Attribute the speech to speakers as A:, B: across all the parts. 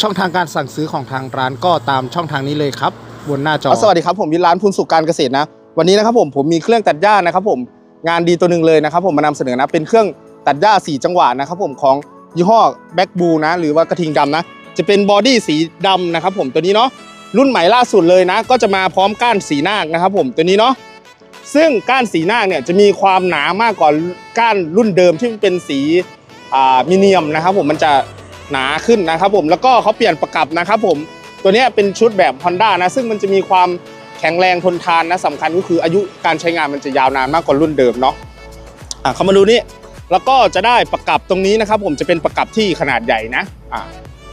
A: ช่องทางการสั่งซื้อของทางร้านก็ตามช่องทางนี้เลยครับบนหน้าจอ
B: สวัสดีครับผมวินร้านพูนสุขการเกษตรนะ วันนี้นะครับผมผมมีเครื่องตัดหญ้านะครับผมงานดีตัวหนึ่งเลยนะครับผมมานำเสนอนะเป็นเครื่องตัดหญ้าสีจังหวะนะครับผมของยี่ห้อแบ็กบูนะหรือว่ากระทิงดำนะ จะเป็นบอดี้สีดำนะครับผมตัวนี้เนาะรุ่นใหม่ล่าสุดเลยนะ ก็จะมาพร้อมก้านสีนาคนะครับผมตัวนี้เนาะซึ่งก้านสีนาคเนี่ยจะมีความหนามากกว่าก้านรุ่นเดิมที่เป็นสีอ่ามิเนียมนะครับผมมันจะ หนาขึ้นนะครับผมแล้วก็เขาเปลี่ยนประกับนะครับผมตัวนี้เป็นชุดแบบ Honda นะซึ่งมันจะมีความแข็งแรงทนทานนะสำคัญก็คืออายุการใช้งานมันจะยาวนานมากกว่ารุ่นเดิมเนาะอะเข้ามาดูนี่แล้วก็จะได้ประกับตรงนี้นะครับ ผมจะเป็นประกับที่ขนาดใหญ่นะอะ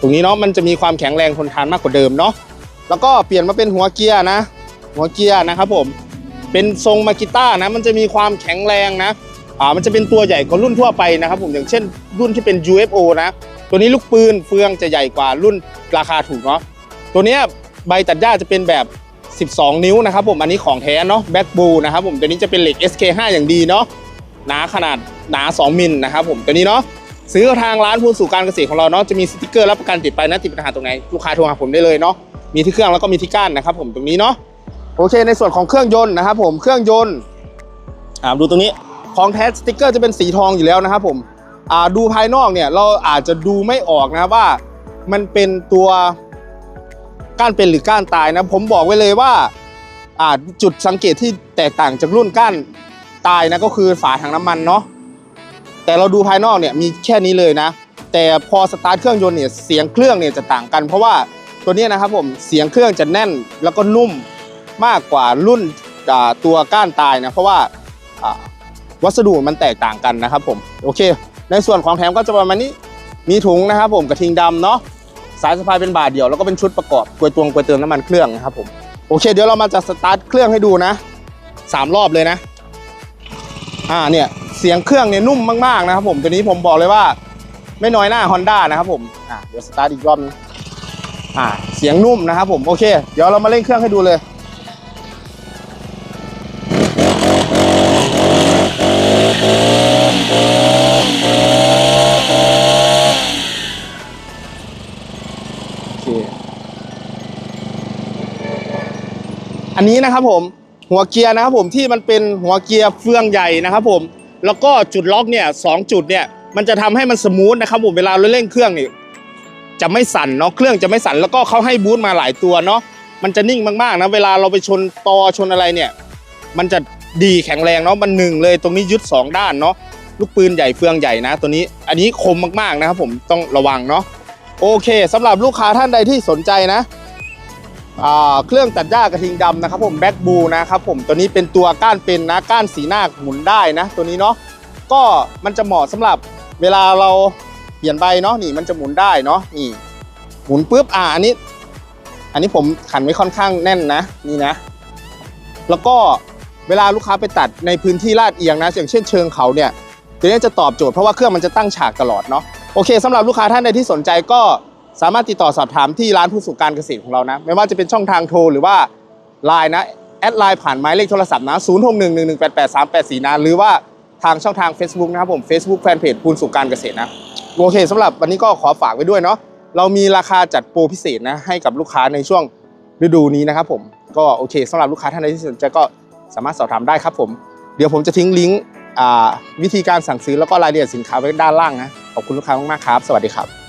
B: ตรงนี้เนาะมันจะมีความแข็งแรงทนทานมากกว่าเดิมเนาะแล้วก็เปลี่ยนมาเป็นหัวเกียร์นะ หัวเกียร์นะครับผมเป็นทรงมากิต้านะ มันจะมีความแข็งแรงนะอ่ามันจะเป็นตัวใหญ่กว่ารุ่นทั่วไปนะครับ ผมอย่างเช่นรุ่นที่เป็น UFO นะ ตัวนี้ลูกปืนเฟืองจะใหญ่กว่ารุ่นราคาถูกเนาะตัวนี้ใบตัดหญ้าจะเป็นแบบ 12 นิ้วนะครับผมอันนี้ของแท้เนาะแบ็กบูนะครับผมตัวนี้จะเป็นเหล็ก SK5 อย่างดีเนาะหนาขนาดหนา 2 มิลนะครับผมตัวนี้เนาะซื้อทางร้านพูนสู่การเกษตรของเราเนาะจะมีสติกเกอร์รับประกันติดไปนะติดปัญหาตรงไหนลูกค้าโทรหาผมได้เลยเนาะมีที่เครื่องแล้วก็มีที่ก้านนะครับผมตรงนี้เนาะโอเค ในส่วนของเครื่องยนต์นะครับผมเครื่องยนต์อ่าดูตรงนี้ของแท้สติกเกอร์จะเป็นสีทองอยู่แล้วนะครับผม ดูภายนอกเนี่ยเราอาจจะดูไม่ออกนะว่ามันเป็นตัวก้านเป็นหรือก้านตายนะผมบอกไว้เลยว่าจุดสังเกตที่แตกต่างจากรุ่นก้านตายนะก็คือฝาถังน้ำมันเนาะแต่เราดูภายนอกเนี่ยมีแค่นี้เลยนะ แต่พอสตาร์ทเครื่องยนต์เนี่ยเสียงเครื่องเนี่ยจะต่างกัน เพราะว่าตัวนี้นะครับผมเสียงเครื่องจะแน่นแล้วก็นุ่มมากกว่ารุ่นตัวก้านตายนะเพราะว่าวัสดุมันแตกต่างกันนะครับผมโอเค ในส่วนของแถมก็จะประมาณนี้มีถุงนะครับผมกระทิงดำเนาะสายสะพายเป็นบาทเดียวแล้วก็เป็นชุดประกอบกลวยตวงกลวยเติมน้ำมันเครื่องนะครับผมโอเค เดี๋ยวเรามาจะสตาร์ทเครื่องให้ดูนะสามรอบเลยนะอ่าเนี่ยเสียงเครื่องเนี่ยนุ่มมากๆนะครับผมตัวนี้ผมบอกเลยว่า ไม่น้อยหน้า Honda นะครับผมอ่าเดี๋ยวสตาร์ทอีกรอบนึงอ่าเสียงนุ่มนะครับผมโอเค เดี๋ยวเรามาเร่งเครื่องให้ดูเลย อันนี้นะครับผมหัวเกียร์นะครับผมที่มันเป็นหัวเกียร์เฟืองใหญ่นะครับผมแล้วก็จุดล็อกเนี่ยสองจุดเนี่ยมันจะทำให้มันสมูทนะครับผมเวลาเราเร่งเครื่องนี่จะไม่สั่นเนาะเครื่องจะไม่สั่นแล้วก็เขาให้บูทมาหลายตัวเนาะมันจะนิ่งมากๆนะเวลาเราไปชนตอชนอะไรเนี่ย มันจะดีแข็งแรงเนาะมันหนึ่งเลยตรงนี้ยึดสองด้านเนาะลูกปืนใหญ่เฟืองใหญ่นะ ตัวนี้อันนี้คมมากๆนะครับผมต้องระวังเนาะโอเคสำหรับลูกค้าท่านใดที่สนใจนะ เครื่องตัดหญ้ากระทิงดำนะครับผมแบ็กบูนะครับผมตัวนี้เป็นตัวก้านเป็นนะก้านสีหน้าหมุนได้นะ ตัวนี้เนาะก็มันจะเหมาะสำหรับเวลาเราเปลี่ยนใบเนาะนี่มันจะหมุนได้เนาะนี่หมุนปุ๊บอ่าอันนี้ อันนี้ผมขันไว้ค่อนข้างแน่นนะนี่นะ แล้วก็เวลาลูกค้าไปตัดในพื้นที่ลาดเอียงนะอย่างเช่นเชิงเขาเนี่ยตัวนี้จะตอบโจทย์เพราะว่าเครื่องมันจะตั้งฉากตลอดเนาะโอเคสำหรับลูกค้าท่านใดที่สนใจก็ สามารถติดต่อสอบถามที่ร้านผู้สู่การเกษตรของเรานะ ไม่ว่าจะเป็นช่องทางโทรหรือว่าไลน์นะแอดไลน์ผ่านหมายเลขโทรศัพท์นะ0 6 1 1 1 8 8 3 8 4นะหรือว่าทางช่องทาง Facebook นะครับผม Facebook Fanpage ภูนสู่การเกษตรนะโอเคสำหรับวันนี้ก็ขอฝากไว้ด้วยเนาะเรามีราคาจัดโปรพิเศษนะให้กับลูกค้าในช่วงฤดูนี้นะครับผมก็โอเคสำหรับลูกค้าท่านใดที่สนใจก็สามารถสอบถามได้ครับผมเดี๋ยวผมจะทิ้งลิงก์วิธีการสั่งซื้อแล้วก็รายละเอียดสินค้าไว้ด้านล่างนะขอบคุณลูกค้ามากๆครับ สวัสดีครับ